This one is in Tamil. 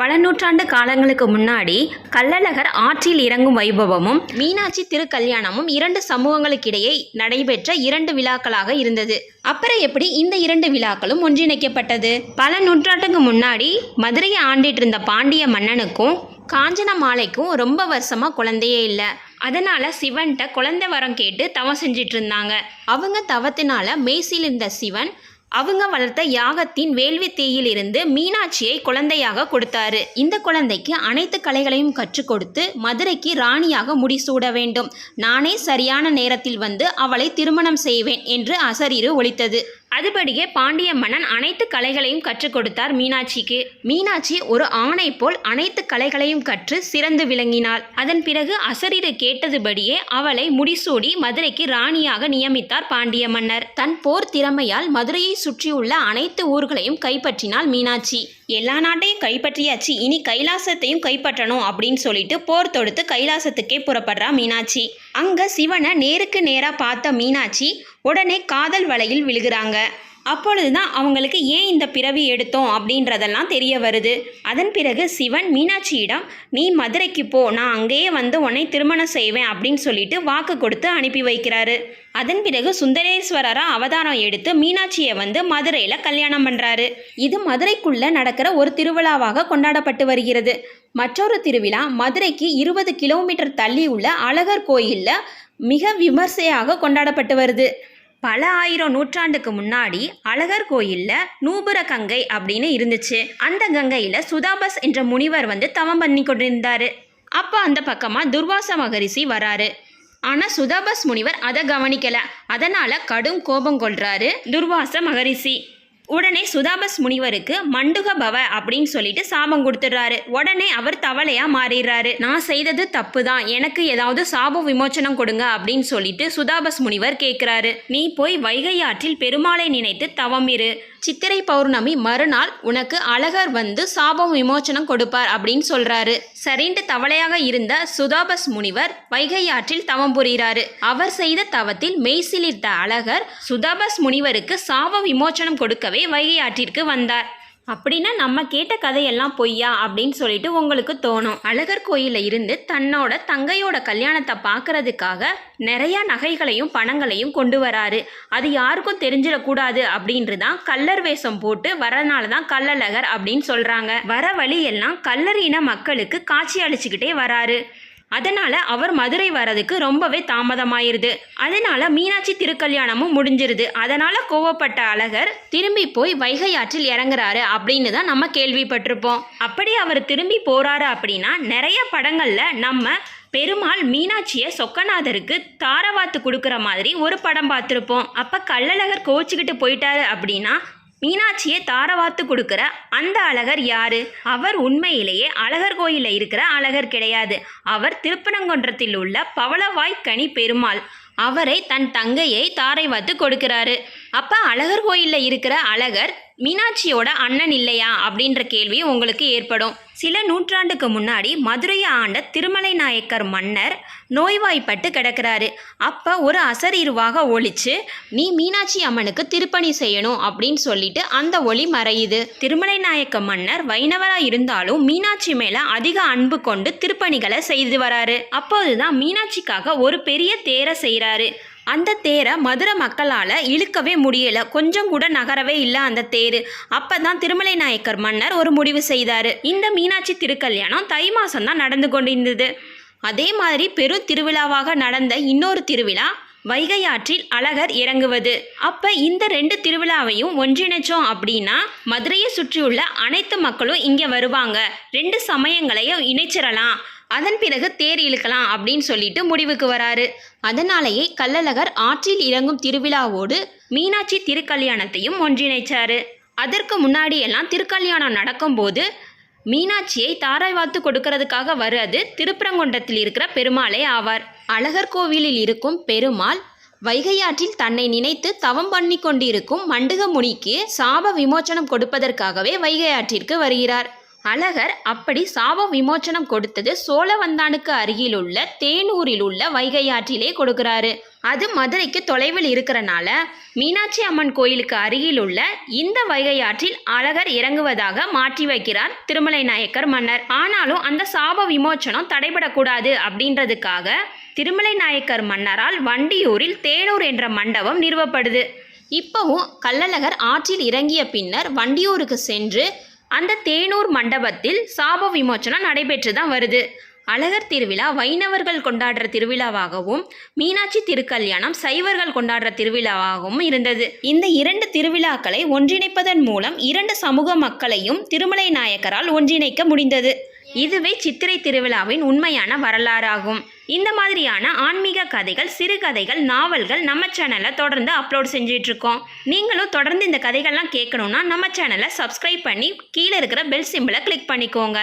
பல நூற்றாண்டு காலங்களுக்கு முன்னாடி கள்ளழகர் ஆற்றில் இறங்கும் வைபவமும் மீனாட்சி திருக்கல்யாணமும் இரண்டு சமூகங்களுக்கிடையே நடைபெற்ற இரண்டு விழாக்களாக இருந்தது. அப்புறம் எப்படி இந்த இரண்டு விழாக்களும் ஒன்றிணைக்கப்பட்டது? பல நூற்றாண்டுக்கு முன்னாடி மதுரையை ஆண்டிட்டு இருந்த பாண்டிய மன்னனுக்கும் காஞ்சன மாலைக்கும் ரொம்ப வருஷமா குழந்தையே இல்லை. அதனால சிவன்கிட்ட குழந்தை வரம் கேட்டு தவம் செஞ்சிட்டு இருந்தாங்க. அவங்க தவத்தினால மெய்சில் இருந்த சிவன் அவங்க வளர்த்த யாகத்தின் வேள்வி தீயிலிருந்து மீனாட்சியை குழந்தையாக கொடுத்தாரு. இந்த குழந்தைக்கு அனைத்து கலைகளையும் கற்றுக் கொடுத்து மதுரைக்கு ராணியாக முடிசூட வேண்டும். நானே சரியான நேரத்தில் வந்து அவளை திருமணம் செய்வேன் என்று அசரீரு ஒலித்தது. அதுபடியே பாண்டிய மன்னன் அனைத்து கலைகளையும் கற்றுக் கொடுத்தார் மீனாட்சிக்கு. மீனாட்சி ஒரு ஆணை போல் அனைத்து கலைகளையும் கற்று சிறந்து விளங்கினாள். அதன் பிறகு அசரீரு கேட்டதுபடியே அவளை முடிசூடி மதுரைக்கு ராணியாக நியமித்தார் பாண்டிய மன்னர். தன் போர் திறமையால் மதுரையை சுற்றியுள்ள அனைத்து ஊர்களையும் கைப்பற்றினாள் மீனாட்சி. எல்லா நாட்டையும் கைப்பற்றியாச்சு இனி கைலாசத்தையும் கைப்பற்றணும் அப்படின்னு சொல்லிட்டு போர் தொடுத்து கைலாசத்துக்கே புறப்படுறா மீனாட்சி. அங்க சிவனை நேருக்கு நேரா பார்த்த மீனாட்சி உடனே காதல் வலையில் விழுகிறாங்க. அப்பொழுது தான் அவங்களுக்கு ஏன் இந்த பிறவி எடுத்தோம் அப்படின்றதெல்லாம் தெரிய வருது. அதன் பிறகு சிவன் மீனாட்சியிடம் நீ மதுரைக்கு போ நான் அங்கேயே வந்து உன்னை திருமணம் செய்வேன் அப்படின்னு சொல்லிட்டு வாக்கு கொடுத்து அனுப்பி வைக்கிறாரு. அதன் பிறகு சுந்தரேஸ்வரராக அவதாரம் எடுத்து மீனாட்சியை வந்து மதுரையில் கல்யாணம் பண்ணுறாரு இது மதுரைக்குள்ள நடக்கிற ஒரு திருவிழாவாக கொண்டாடப்பட்டு வருகிறது. மற்றொரு திருவிழா மதுரைக்கு இருபது கிலோமீட்டர் தள்ளி உள்ள அழகர் கோயிலில் மிக விமர்சையாக கொண்டாடப்பட்டு வருது. பல ஆயிரம் நூற்றாண்டுக்கு முன்னாடி அழகர் கோயிலில் நூபுர கங்கை அப்படின்னு இருந்துச்சு. அந்த கங்கையில் சுதாபஸ் என்ற முனிவர் வந்து தவம் பண்ணி கொண்டிருந்தாரு. அப்போ அந்த பக்கமாக துர்வாச மகரிஷி வராரு. ஆனால் சுதாபஸ் முனிவர் அதை கவனிக்கலை. அதனால் கடும் கோபம் கொள்றாரு துர்வாச மகரிஷி. உடனே சுதாபஸ் முனிவருக்கு மண்டுக பவ அப்படின்னு சொல்லிட்டு சாபம் கொடுத்துடுறாரு. உடனே அவர் தவளையா மாறிடுறாரு. நான் செய்தது தப்பு தான் எனக்கு ஏதாவது சாப விமோச்சனம் கொடுங்க அப்படின்னு சொல்லிட்டு சுதாபஸ் முனிவர் கேட்குறாரு நீ போய் வைகை ஆற்றில் பெருமாளை நினைத்து தவம் இரு. சித்திரை பௌர்ணமி மறுநாள் உனக்கு அழகர் வந்து சாபம் விமோச்சனம் கொடுப்பார் அப்படின்னு சொல்றாரு. சரின்ட்டு தவளையாக இருந்த சுதாபஸ் முனிவர் வைகை ஆற்றில் தவம் புரிகிறாரு. அவர் செய்த தவத்தில் மெய்சிலிர்த்த அழகர் சுதாபஸ் முனிவருக்கு சாப விமோச்சனம் கொடுக்கவே வைகை ஆற்றிற்கு வந்தார். அப்படின்னா நம்ம கேட்ட கதையெல்லாம் பொய்யா அப்படின்னு சொல்லிட்டு உங்களுக்கு தோணும். அழகர் கோயிலில் இருந்து தன்னோட தங்கையோட கல்யாணத்தை பார்க்கறதுக்காக நிறைய நகைகளையும் பணங்களையும் கொண்டு வராரு. அது யாருக்கும் தெரிஞ்சிடக்கூடாது அப்படின்ட்டு தான் கல்லர் வேஷம் போட்டு வரனால தான் கள்ளழகர் அப்படின்னு சொல்றாங்க. வர வழியெல்லாம் கல்லர் இன மக்களுக்கு காட்சி அளிச்சுக்கிட்டே வராரு. அதனால் அவர் மதுரை வரதுக்கு ரொம்பவே தாமதமாயிருது. அதனால் மீனாட்சி திருக்கல்யாணமும் முடிஞ்சிருது. அதனால் கோவப்பட்ட அழகர் திரும்பி போய் வைகை ஆற்றில் இறங்குறாரு அப்படின்னு தான் நம்ம கேள்விப்பட்டிருப்போம். அப்படி அவர் திரும்பி போகிறாரு அப்படின்னா நிறைய படங்களில் நம்ம பெருமாள் மீனாட்சியை சொக்கநாதருக்கு தாரவாத்து கொடுக்குற மாதிரி ஒரு படம் பார்த்துருப்போம். அப்போ கள்ளழகர் கோச்சிக்கிட்டு போயிட்டாரு அப்படின்னா மீனாட்சியை தாரவாத்து கொடுக்குற அந்த அழகர் யாரு? அவர் உண்மையிலேயே அழகர் கோயிலில் இருக்கிற அழகர் கிடையாது. அவர் திருப்பனங்குன்றத்தில் உள்ள பவளவாய் கனி பெருமாள். அவரை தன் தங்கையை தாரை வாத்து கொடுக்கிறாரு. அப்போ அழகர் கோயிலில் இருக்கிற அழகர் மீனாட்சியோட அண்ணன் இல்லையா? அப்படின்ற கேள்வி உங்களுக்கு ஏற்படும். சில நூற்றாண்டுக்கு முன்னாடி மதுரையை ஆண்ட திருமலை நாயக்கர் மன்னர் நோய்வாய்ப்பட்டு கிடக்கிறாரு. அப்போ ஒரு அசரீருவாக ஒழிச்சு நீ மீனாட்சி அம்மனுக்கு திருப்பணி செய்யணும் அப்படின்னு சொல்லிட்டு அந்த ஒளி மறையுது. திருமலை நாயக்க மன்னர் வைணவராக இருந்தாலும் மீனாட்சி மேலே அதிக அன்பு கொண்டு திருப்பணிகளை செய்து வராரு. அப்போதுதான் மீனாட்சிக்காக ஒரு பெரிய தேரை செய்கிறாரு அந்த தேரை மதுரை மக்களால் இழுக்கவே முடியல. கொஞ்சம் கூட நகரவே இல்லை அந்த தேர். அப்போ தான் திருமலை நாயக்கர் மன்னர் ஒரு முடிவு செய்தார். இந்த மீனாட்சி திருக்கல்யாணம் தை மாதம் தான் நடந்து கொண்டிருந்தது. அதே மாதிரி பெரும் திருவிழாவாக நடந்த இன்னொரு திருவிழா வைகை ஆற்றில் அழகர் இறங்குவது. அப்ப இந்த ரெண்டு திருவிழாவையும் ஒன்றிணைச்சோம் அப்படின்னா மதுரையை சுற்றியுள்ள அனைத்து மக்களும் இங்க வருவாங்க. ரெண்டு சமயங்களையும் இணைச்சிடலாம் அதன் பிறகு தேர் இழுக்கலாம் அப்படின்னு சொல்லிட்டு முடிவுக்கு வராரு. அதனாலேயே கள்ளழகர் ஆற்றில் இறங்கும் திருவிழாவோடு மீனாட்சி திருக்கல்யாணத்தையும் ஒன்றிணைச்சாரு. அதற்கு முன்னாடியெல்லாம் திருக்கல்யாணம் நடக்கும்போது மீனாட்சியை தாராய் வாத்து கொடுக்கறதுக்காக வர்றது திருப்பரங்குன்றத்தில் இருக்கிற பெருமாளே ஆவார். அழகர் கோவிலில் இருக்கும் பெருமாள் வைகையாற்றில் தன்னை நினைத்து தவம் பண்ணி கொண்டிருக்கும் மண்டுக முனிக்கு சாப விமோச்சனம் கொடுப்பதற்காகவே வைகையாற்றிற்கு வருகிறார். அழகர் அப்படி சாப விமோச்சனம் கொடுத்தது சோழவந்தானுக்கு அருகிலுள்ள தேனூரில் உள்ள வைகை ஆற்றிலே கொடுக்கிறாரு. அது மதுரைக்கு தொலைவில் இருக்கிறனால மீனாட்சி அம்மன் கோயிலுக்கு அருகில் உள்ள இந்த வைகை ஆற்றில் அழகர் இறங்குவதாக மாற்றி வைக்கிறார் திருமலை நாயக்கர் மன்னர். ஆனாலும் அந்த சாப விமோச்சனம் தடைபடக்கூடாது அப்படின்றதுக்காக திருமலை நாயக்கர் மன்னரால் வண்டியூரில் தேனூர் என்ற மண்டபம் நிறுவப்படுது. இப்போவும் கள்ளழகர் ஆற்றில் இறங்கிய பின்னர் வண்டியூருக்கு சென்று அந்த தேனூர் மண்டபத்தில் சாப விமோச்சனம் நடைபெற்று தான் வருது. அழகர் திருவிழா வைணவர்கள் கொண்டாடுற திருவிழாவாகவும் மீனாட்சி திருக்கல்யாணம் சைவர்கள் கொண்டாடுற திருவிழாவாகவும் இருந்தது. இந்த இரண்டு திருவிழாக்களை ஒன்றிணைப்பதன் மூலம் இரண்டு சமூக மக்களையும் திருமலை நாயக்கரால் ஒன்றிணைக்க முடிந்தது. இதுவே சித்திரை திருவிழாவின் உண்மையான வரலாறாகும். இந்த மாதிரியான ஆன்மீக கதைகள் சிறுகதைகள் நாவல்கள் நம்ம சேனலில் தொடர்ந்து அப்லோட் செஞ்சிட்ருக்கோம். நீங்களும் தொடர்ந்து இந்த கதைகள்லாம் கேட்கணுன்னா நம்ம சேனலை சப்ஸ்கிரைப் பண்ணி கீழே இருக்கிற பெல் சிம்பிளை கிளிக் பண்ணிக்கோங்க.